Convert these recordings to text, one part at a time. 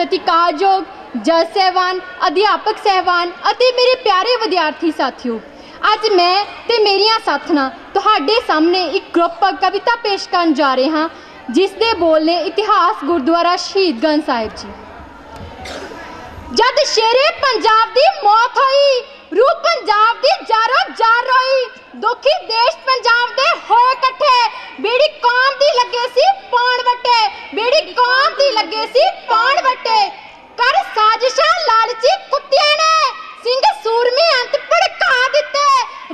ਸਤਿਕਾਰਯੋਗ ਜਜ ਸਹਿਬਾਨ, ਅਧਿਆਪਕ ਸਹਿਬਾਨ ਅਤੇ ਮੇਰੇ ਪਿਆਰੇ ਵਿਦਿਆਰਥੀ ਸਾਥੀਓ, ਅੱਜ ਮੈਂ ਤੇ ਮੇਰੀਆਂ ਸਾਥਣਾਂ ਤੁਹਾਡੇ ਸਾਹਮਣੇ ਇੱਕ ਗਰੁੱਪ ਕਵਿਤਾ ਪੇਸ਼ ਕਰਨ ਜਾ ਰਹੇ ਹਾਂ, ਜਿਸ ਦੇ ਬੋਲ ਨੇ ਇਤਿਹਾਸ ਗੁਰਦੁਆਰਾ ਸ਼ਹੀਦਗੰਜ ਸਾਹਿਬ ਜੀ। ਜਦ ਸ਼ੇਰੇ ਪੰਜਾਬ ਦੀ ਮੌਤ ਹੋਈ, ਰੂਹ ਪੰਜਾਬ ਦੀ ਜਾਰੋ ਜਾਰ ਰੋਈ, ਦੁਖੀ ਦੇਸ਼ ਪੰਜਾਬ ਦੇ ਹੋਏ ਇਕੱਠੇ, ਬੀੜੀ ਕੌਮ ਦੀ ਲੱਗੇ ਸੀ ਬੀੜੀ ਕੌਮ ਦੀ ਲੱਗੇ ਸੀ ਪੌਣ ਵਟੇ ਕਰ ਸਾਜ਼ਿਸ਼ਾਂ ਲਾਲਚੀ ਕੁੱਤਿਆਂ ਨੇ ਸਿੰਘ ਸੂਰਮੇ ਅੰਤ ਭੜਕਾ ਦਿੱਤੇ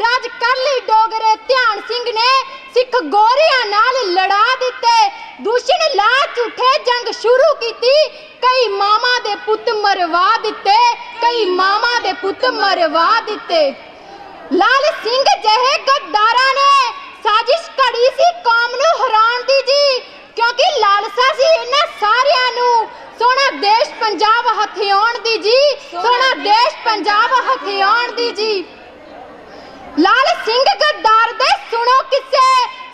ਰਾਜ ਕਰ ਲਈ ਡੋਗਰੇ ਧਿਆਨ ਸਿੰਘ ਨੇ ਸਿੱਖ ਗੋਰਿਆਂ ਨਾਲ ਲੜਾ ਦਿੱਤੇ ਦੂਸ਼ਣ ਲਾ ਝੂਠੇ ਜੰਗ ਸ਼ੁਰੂ ਕੀਤੀ ਕਈ ਮਾਮਾ ਦੇ ਪੁੱਤ ਮਰਵਾ ਦਿੱਤੇ ਕਈ ਮਾਮਾ ਦੇ ਪੁੱਤ ਮਰਵਾ ਦਿੱਤੇ ਲਾਲ ਸਿੰਘ ਜਿਹੇ ਗੱਦਾਰਾਂ ਨੇ ਸਾਜ਼ਿਸ਼ ਘੜੀ ਸੀ ਕੌਮ ਨੂੰ ਹਰਾਉਣ ਦੀ ਜੀ ਕਿਉਂਕਿ ਲਾਲਸਾ ਸੀ ਇਹਨਾਂ ਸਾਰਿਆਂ ਨੂੰ ਸੋਹਣਾ ਦੇਸ਼ ਪੰਜਾਬ ਹਥਿਆਉਣ ਦੀ ਜੀ, ਸੋਹਣਾ ਦੇਸ਼ ਪੰਜਾਬ ਹਥਿਆਉਣ ਦੀ ਜੀ। ਲਾਲ ਸਿੰਘ ਗੱਦਾਰ ਦੇ ਸੁਣੋ ਕਿੱਸੇ,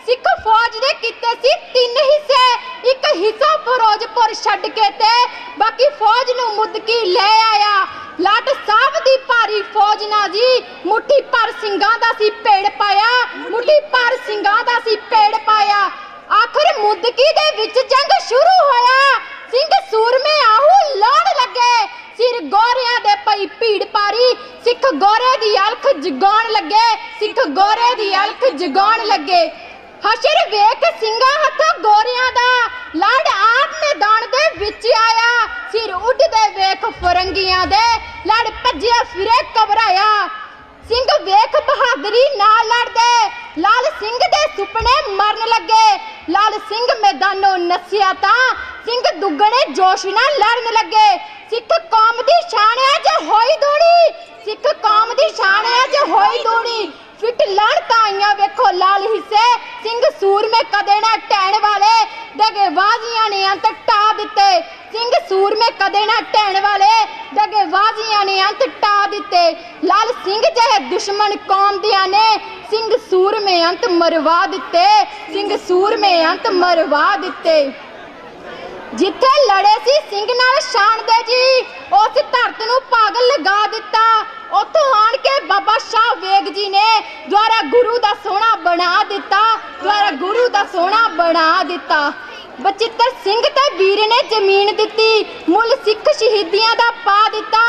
ਸਿੱਖ ਫੌਜ ਦੇ ਕੀਤੇ ਸੀ ਤਿੰਨ ਹਿੱਸੇ। ਇੱਕ ਹਿੱਸਾ ਫਿਰੋਜ਼ਪੁਰ ਛੱਡ ਕੇ ਤੇ ਬਾਕੀ ਫੌਜ ਨੂੰ ਮੁੱਦਕੀ ਲੈ ਆਇਆ। ਲਾਟ ਸਾਹਿਬ ਦੀ ਭਾਰੀ ਫੌਜ ਨਾ ਜੀ, ਮੁੱਠੀ ਭਰ ਸਿੰਘਾਂ ਦਾ ਸੀ ਪੇੜ ਪਾਇਆ। ਮੁੱਠੀ ਭਰ ਸਿੰਘਾਂ ਦਾ ਸੀ ਪੇੜ ਪਾਇਆ। ਆਖਰ ਮੁੱਦਕੀ ਦੇ ਵਿੱਚ ਜੰਗ ਸ਼ੁਰੂ ਹੋਇਆ। ਸਿੰਘ ਸੂਰਮੇ ਆਹੂ ਲੜ ਲੱਗੇ ਸਿਰ ਗੋਰਿਆਂ ਦੇ ਪਈ ਭੀੜ ਪਾਰੀ ਸਿੱਖ ਗੋਰੇ ਦੀ ਅਲਖ ਜਗਾਉਣ ਲੱਗੇ, ਸਿੱਖ ਗੋਰੇ ਦੀ ਅਲਖ ਜਗਾਉਣ ਲੱਗੇ। ਹਸ਼ਰ ਵੇਖ ਸਿੰਘਾਂ ਹੱਥੋਂ ਗੋਰਿਆਂ ਦਾ ਲੜ ਆਪ ਮੈਦਾਨ ਦੇ ਵਿੱਚ ਆਇਆ। ਸਿਰ ਉੱਡਦੇ ਵੇਖ ਫਰੰਗੀਆਂ ਦੇ ਲੜ ਭੱਜਿਆ ਫਿਰੇ ਘਬਰਾਇਆ। ਸਿੰਘ ਵੇਖ ਬਹਾਦਰੀ ਨਾਲ ਲੜਦੇ, ਲਾਲ ਸਿੰਘ ਦੇ ਸੁਪਨੇ ਮਰਨ ਲੱਗੇ। ਲਾਲ ਸਿੰਘ ਮੈਦਾਨੋਂ ਨਸਿਆ ਤਾਂ ਸਿੰਘ ਦੁੱਗਣੇ ਜੋਸ਼ ਨਾਲ ਲੜਨ ਲੱਗੇ। ਸਿੱਖ ਕੌਮ ਦੀ ਸ਼ਾਨ ਹੈ ਜੇ ਹੋਈ ਦੂਣੀ ਸਿੱਖ ਕੌਮ ਦੀ ਸ਼ਾਨ ਹੈ ਜੇ ਹੋਈ ਦੂਣੀ ਫਿੱਟ ਲੜ ਤਾਂ ਆਈਆਂ ਵੇਖੋ ਲਾਲ ਹਿੱਸੇ ਸਿੰਘ ਸੂਰਮੇ ਕਦੇ ਨਾ ਟਹਿਣ ਵਾਲੇ। ਦਗੇ ਨੇ ਅੰਤ ਟਾ ਦਿੱਤੇ। ਸਿੰਘ ਸੂਰਮੇ ਕਦੇ ਨਾ ਟਹਿਣ ਵਾਲੇ। ਦਗੇ ਨੇ ਅੰਤ ਟਾ ਦਿੱਤੇ। ਲਾਲ ਸਿੰਘ ਜਿਹੇ ਦੁਸ਼ਮਣ ਕੌਮ ਦੀਆਂ ਨੇ, ਸਿੰਘ ਸੂਰਮੇ ਅੰਤ ਮਰਵਾ ਦਿੱਤੇ। ਸਿੰਘ ਸੂਰਮੇ ਅੰਤ ਮਰਵਾ ਦਿੱਤੇ। ਜਿੱਥੇ ਲੜੇ ਸੀ, ਸਿੰਘ ਨਾਲ ਸ਼ਾਨ ਦੇ ਜੀ। ਉਸ ਧਰਤ ਨੂੰ ਪਾਗਲ ਲਗਾ ਦਿੱਤਾ। ਉੱਥੋਂ ਆਣ ਕੇ ਬਾਬਾ ਸ਼ਾਹ ਵੇਗ ਜੀ ਨੇ ਦੁਆਰਾ ਗੁਰੂ ਦਾ ਸੋਹਣਾ ਬਣਾ ਦਿੱਤਾ। ਦੁਆਰਾ ਗੁਰੂ ਦਾ ਸੋਹਣਾ ਬਣਾ ਦਿੱਤਾ। ਬਚਿੱਤਰ ਸਿੰਘ ਤੇ ਵੀਰ ਨੇ ਜ਼ਮੀਨ ਦਿੱਤੀ। ਮੁੱਲ ਸਿੱਖ ਸ਼ਹੀਦੀਆਂ ਦਾ ਪਾ ਦਿੱਤਾ।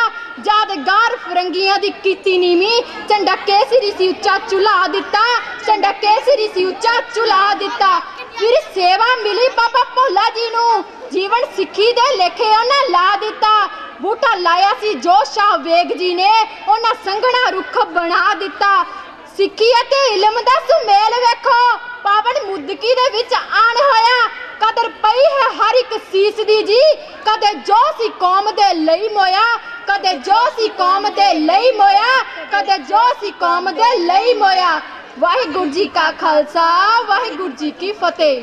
ਯਾਦਗਾਰ ਫਰੰਗੀਆਂ ਦੀ ਕੀਤੀ ਨੀਵੀਂ। ਝੰਡਾ ਕੇਸਰੀ ਸੀ ਉੱਚਾ ਚੁਲਾ ਦਿੱਤਾ। ਝੰਡਾ ਕੇਸਰੀ ਸੀ ਉੱਚਾ ਚੁਲਾ ਦਿੱਤਾ। ਫਿਰ ਸੇਵਾ ਮਿਲੀ ਬਾਬਾ ਭੋਲਾ ਜੀ ਨੂੰ। ਜੀਵਨ ਸਿੱਖੀ ਦੇ ਲੇਖੇ ਉਹਨਾਂ ਲਾ ਦਿੱਤਾ। ਬੂਟਾ ਲਾਇਆ ਸੀ ਜੋ ਸ਼ਾਹ ਵੇਗ ਜੀ ਨੇ। ਉਹਨਾਂ ਸੰਘਣਾ ਰੁੱਖ ਬਣਾ ਦਿੱਤਾ। ਸਿੱਖੀ ਅਤੇ ਇਲਮ ਦਾ ਸੁਮੇਲ ਵੇਖੋ। ਪਾਵਨ ਮੁੱਦਕੀ ਦੇ ਵਿੱਚ ਆਣ ਹੋਇਆ ਕਦਰ ਪਈ ਹੈ ਹਰ ਇੱਕ ਸੀਸ ਦੀ ਜੀ। ਕਦੇ ਜੋ ਸੀ ਕੌਮ ਦੇ ਲਈ ਮੋਇਆ, ਕਦੇ ਜੋ ਸੀ ਕੌਮ ਦੇ ਲਈ ਮੋਇਆ, ਕਦੇ ਜੋ ਸੀ ਕੌਮ ਦੇ ਲਈ ਮੋਇਆ। ਵਾਹਿਗੁਰੂ ਜੀ ਕਾ ਖਾਲਸਾ, ਵਾਹਿਗੁਰੂ ਜੀ ਕੀ ਫਤਿਹ।